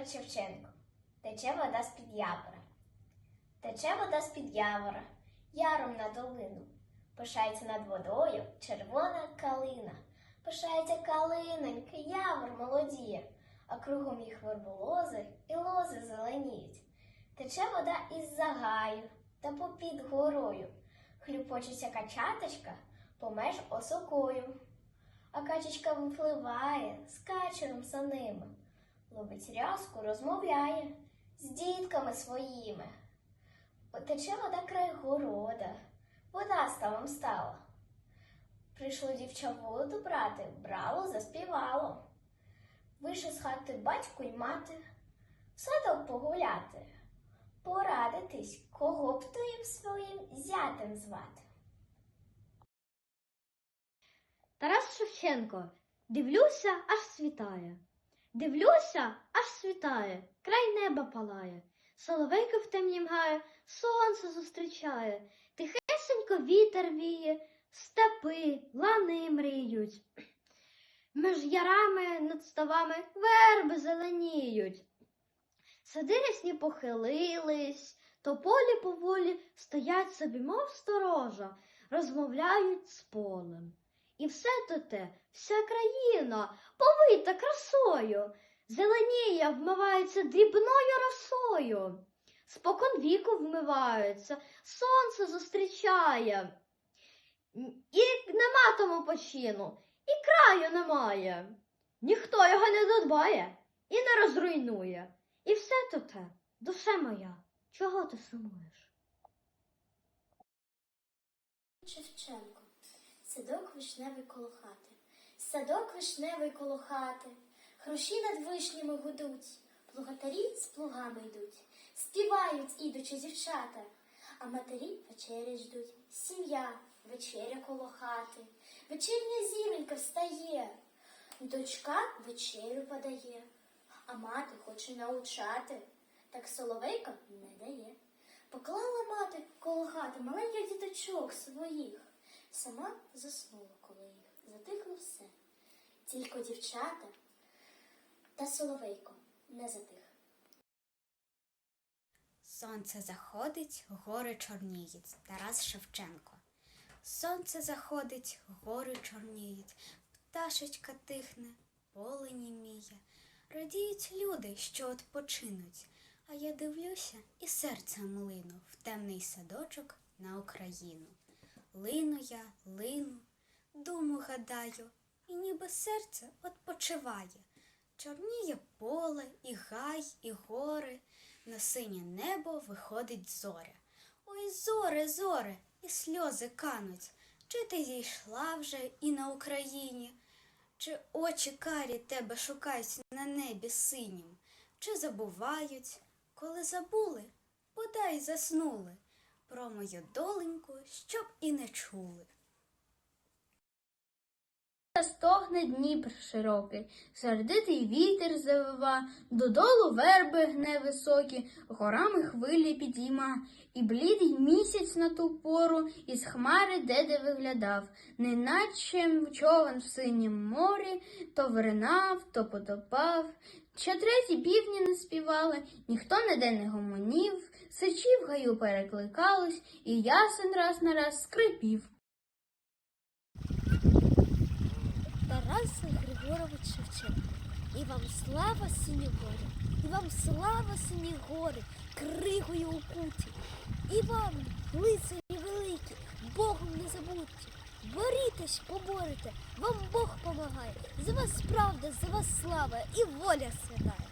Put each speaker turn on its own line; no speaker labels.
Григорович Шевченко. Тече вода з-під явора. Тече вода з-під явора, яром на долину. Пишається над водою червона калина. Пишається калинонька, явор молодіє, а кругом їх верболози і лози зеленіють. Тече вода із загаю та попід горою. Хлюпочеться качаточка помеж осокою. А качечка випливає з качером саними. Ловить рязку, розмовляє з дітками своїми. Тече вода край города, вода ставом стала. Прийшло дівча воду брати, брало, заспівало. Вийшли з хати батько й мати, в садок погуляти, порадитись, кого б то їм своїм зятем звати.
Тарас Шевченко. Дивлюся, аж світає. Дивлюся, аж світає, край неба палає. Соловейко в темнім гає, сонце зустрічає, тихесенько вітер віє, степи, лани мріють. Меж ярами над ставами верби зеленіють. Сади рясні похилились, тополі поволі стоять собі, мов сторожа, розмовляють з полем. І все то те, вся країна повита красою, зеленіє, вмивається дрібною росою. Спокон віку вмиваються, сонце зустрічає. І нема тому почину, і краю немає. Ніхто його не додбає і не розруйнує. І все то те, душе моя, чого ти сумуєш?
Шевченко. Садок вишневий коло хати. Садок вишневий коло хати. Хрущі над вишнями гудуть, плугатарі з плугами йдуть, співають ідучи дівчата, а матері вечері ждуть. Сім'я, вечеря коло хати. Вечірня зіронька встає, дочка вечерю подає, а мати хоче научати, так соловейка не дає. Поклала мати коло хати маленьких діточок своїх. Сама заснула коло їх, затихло все. Тільки дівчата та соловейко не затих.
Сонце заходить, гори чорніють. Тарас Шевченко. Сонце заходить, гори чорніють, пташечка тихне, поле німіє. Радіють люди, що odpoczинуть, а я дивлюся і серцем лину в темний садочок на Україну. Лину я, лину, думу гадаю, і ніби серце odpoczиває. Чорніє поле, і гай, і гори, на синє небо виходить зоря. Ой, зоре, зоре, і сльози кануть. Чи ти зійшла вже і на Україні? Чи очі карі тебе шукають на небі синім? Чи забувають, коли забули, бодай заснули про мою доленьку, щоб і не чули.
Стогне Дніпр широкий, сердитий вітер завива, додолу верби гне високі, горами хвилі підійма, і блідий місяць на ту пору із хмари де-де виглядав, неначе човен в синім морі, то виринав, то потопав. Ще треті півні не співали, ніхто ніде не гомонів, сичі в гаю перекликались, і ясен раз на раз скрипів.
Тарас Григорович Шевченко. І вам слава сині гори, і вам слава сині гори, кригою укуті. І вам, лицарі великі, Богом не забудьте. Борітесь, поборете, вам Бог помагає. За вас правда, за вас слава і воля святая.